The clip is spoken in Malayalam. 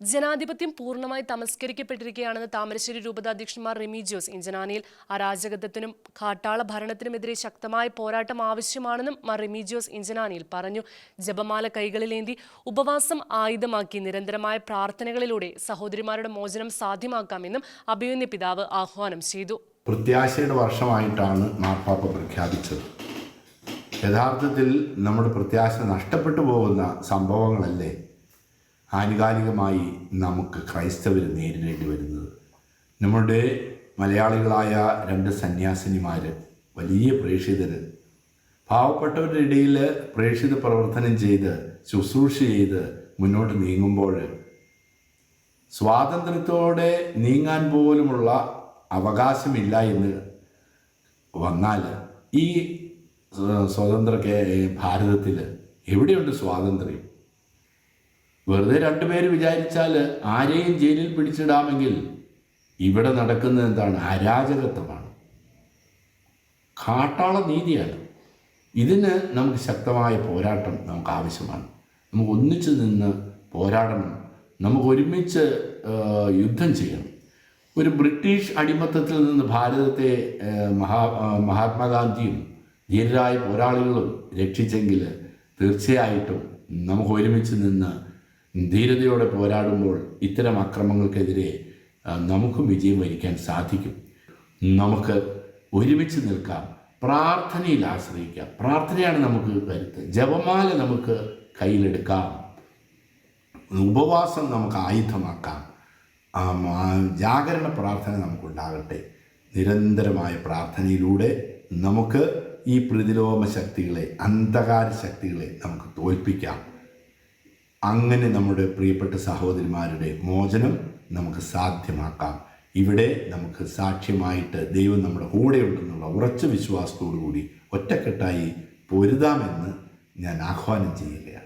ജനാധിപത്യം പൂർണമായി തമസ്കരിക്കപ്പെട്ടിരിക്കുകയാണെന്ന് താമരശ്ശേരി രൂപതാധ്യക്ഷന്മാർ റിമി ജോസ് ഇഞ്ചനാനിയിൽ അരാജകത്വത്തിനും കാട്ടാള ഭരണത്തിനുമെതിരെ ശക്തമായ പോരാട്ടം ആവശ്യമാണെന്നും മാർ റിമി ജോസ് ഇഞ്ചനാനിയിൽ പറഞ്ഞു. ജപമാല കൈകളിലേന്തി ഉപവാസം ആയുധമാക്കി നിരന്തരമായ പ്രാർത്ഥനകളിലൂടെ സഹോദരിമാരുടെ മോചനം സാധ്യമാക്കാമെന്നും അഭിമന്യ പിതാവ് ആഹ്വാനം ചെയ്തു. പ്രത്യാശയുടെ വർഷമായിട്ടാണ് മാർപ്പാപ്പ പ്രഖ്യാപിച്ചത്. യഥാർത്ഥത്തിൽ നമ്മുടെ പ്രത്യാശ നഷ്ടപ്പെട്ടു പോകുന്ന സംഭവങ്ങളല്ലേ? ആനുകാലികമായി നമുക്ക് ക്രൈസ്തവർ നേരിടേണ്ടി വരുന്നത്. നമ്മുടെ മലയാളികളായ രണ്ട് സന്യാസിനിമാർ വലിയ പ്രേക്ഷിതർ പാവപ്പെട്ടവരുടെ ഇടയിൽ പ്രേക്ഷിത പ്രവർത്തനം ചെയ്ത് ശുശ്രൂഷ ചെയ്ത് മുന്നോട്ട് നീങ്ങുമ്പോൾ സ്വാതന്ത്ര്യത്തോടെ നീങ്ങാൻ പോലുമുള്ള അവകാശമില്ല എന്ന് വന്നാൽ ഈ സ്വ- സ്വതന്ത്ര ഭാരതത്തിൽ എവിടെയുണ്ട് സ്വാതന്ത്ര്യം? വെറുതെ രണ്ടുപേര് വിചാരിച്ചാൽ ആരെയും ജയിലിൽ പിടിച്ചിടാമെങ്കിൽ ഇവിടെ നടക്കുന്നത് എന്താണ്? അരാജകത്വമാണ്. കാട്ടാള നീതിയാണ്. ഇതിന് നമുക്ക് ശക്തമായ പോരാട്ടം നമുക്ക് ആവശ്യമാണ്. നമുക്ക് ഒന്നിച്ചു നിന്ന് പോരാടണം. നമുക്ക് ഒരുമിച്ച് യുദ്ധം ചെയ്യണം. ഒരു ബ്രിട്ടീഷ് അടിമത്തത്തിൽ നിന്ന് ഭാരതത്തെ മഹാ മഹാത്മാഗാന്ധിയും ധീരരായ പോരാളികളും രക്ഷിച്ചെങ്കിൽ തീർച്ചയായിട്ടും നമുക്ക് ഒരുമിച്ച് നിന്ന് ധീരതയോടെ പോരാടുമ്പോൾ ഇത്തരം അക്രമങ്ങൾക്കെതിരെ നമുക്കും വിജയം വരിക്കാൻ സാധിക്കും. നമുക്ക് ഒരുമിച്ച് നിൽക്കാം പ്രാർത്ഥനയിൽ ആശ്രയിക്കാം. പ്രാർത്ഥനയാണ് നമുക്ക് കരുത്ത് ജപമാല നമുക്ക് കയ്യിലെടുക്കാം. ഉപവാസം നമുക്ക് ആയുധമാക്കാം. ജാഗരണ പ്രാർത്ഥന നമുക്കുണ്ടാകട്ടെ. നിരന്തരമായ പ്രാർത്ഥനയിലൂടെ നമുക്ക് ഈ പ്രതിലോമ ശക്തികളെ അന്ധകാര ശക്തികളെ നമുക്ക് തോൽപ്പിക്കാം. അങ്ങനെ നമ്മുടെ പ്രിയപ്പെട്ട സഹോദരിമാരുടെ മോചനം നമുക്ക് സാധ്യമാക്കാം. ഇവിടെ നമുക്ക് സാക്ഷ്യമായിട്ട് ദൈവം നമ്മുടെ കൂടെയുണ്ടെന്നുള്ള ഉറച്ച വിശ്വാസത്തോടു കൂടി ഒറ്റക്കെട്ടായി പൊരുതാമെന്ന് ഞാൻ ആഹ്വാനം ചെയ്യുകയാണ്.